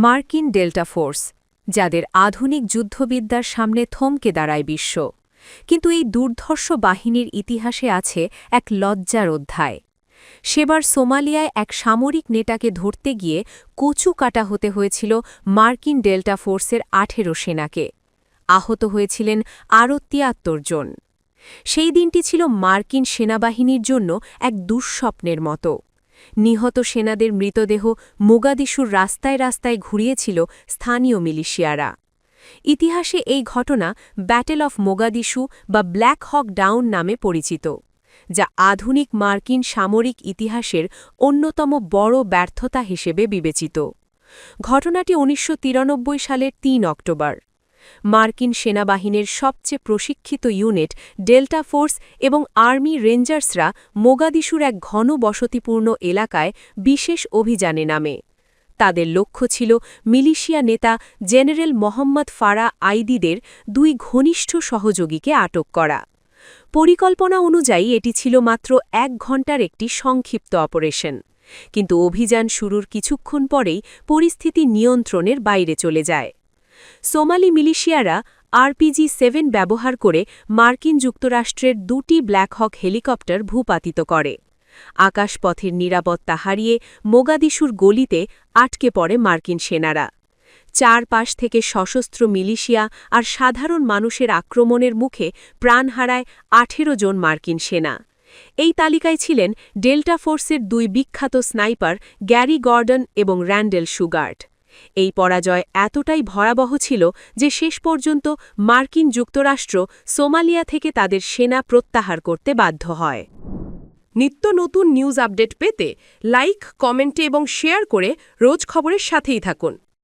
মার্কিন delta force, যাদের আধুনিক যুদ্ধবিদ্যার সামনে থমকে দাঁড়ায় বিশ্ব। কিন্তু এই দুর্ধর্ষ বাহিনীর ইতিহাসে আছে এক লজ্জার অধ্যায়। সেবার সোমালিয়ায় এক সামরিক নেতাকে ধরতে গিয়ে কচু কাটা হতে হয়েছিল মার্কিন ডেল্টা ফোর্সের আঠেরো সেনাকে। আহত হয়েছিলেন আরও তিয়াত্তর জন। সেই দিনটি ছিল মার্কিন সেনাবাহিনীর জন্য এক দুঃস্বপ্নের মতো। নিহত সেনাদের মৃতদেহ মোগাদিশুর রাস্তায় রাস্তায় ঘুরিয়েছিল স্থানীয় মিলিশিয়ারা। ইতিহাসে এই ঘটনা ব্যাটেল অফ মোগাদিশু বা ব্ল্যাক হক ডাউন নামে পরিচিত, যা আধুনিক মার্কিন সামরিক ইতিহাসের অন্যতম বড় ব্যর্থতা হিসেবে বিবেচিত। ঘটনাটি উনিশশো সালের তিন অক্টোবর। মার্কিন সেনাবাহিনীর সবচেয়ে প্রশিক্ষিত ইউনিট ডেল্টা ফোর্স এবং আর্মি রেঞ্জার্সরা মোগাদিশুর এক ঘন বসতিপূর্ণ এলাকায় বিশেষ অভিযানে নামে। তাদের লক্ষ্য ছিল মিলিশিয়া নেতা জেনারেল মোহাম্মদ ফারা আইদিদের দুই ঘনিষ্ঠ সহযোগীকে আটক করা। পরিকল্পনা অনুযায়ী এটি ছিল মাত্র এক ঘণ্টার একটি সংক্ষিপ্ত অপারেশন। কিন্তু অভিযান শুরুর কিছুক্ষণ পরেই পরিস্থিতি নিয়ন্ত্রণের বাইরে চলে যায়। সোমালি মিলিশিয়ারা আরপিজি সেভেন ব্যবহার করে মার্কিন যুক্তরাষ্ট্রের দুটি ব্ল্যাকহক হেলিকপ্টার ভূপাতিত করে। আকাশপথের নিরাপত্তা হারিয়ে মোগাদিশুর গলিতে আটকে পড়ে মার্কিন সেনারা। চারপাশ থেকে সশস্ত্র মিলিশিয়া আর সাধারণ মানুষের আক্রমণের মুখে প্রাণ হারায় আঠেরো জন মার্কিন সেনা। এই তালিকায় ছিলেন ডেল্টা ফোর্সের দুই বিখ্যাত স্নাইপার গ্যারি গর্ডন এবং র্যান্ডেল সুগার্ট। এই পরাজয় এতটাই ভয়াবহ ছিল যে শেষ পর্যন্ত মার্কিন যুক্তরাষ্ট্র সোমালিয়া থেকে তাদের সেনা প্রত্যাহার করতে বাধ্য হয়। নিত্য নতুন নিউজ আপডেট পেতে লাইক, কমেন্টে এবং শেয়ার করে রোজ খবরের সাথেই থাকুন।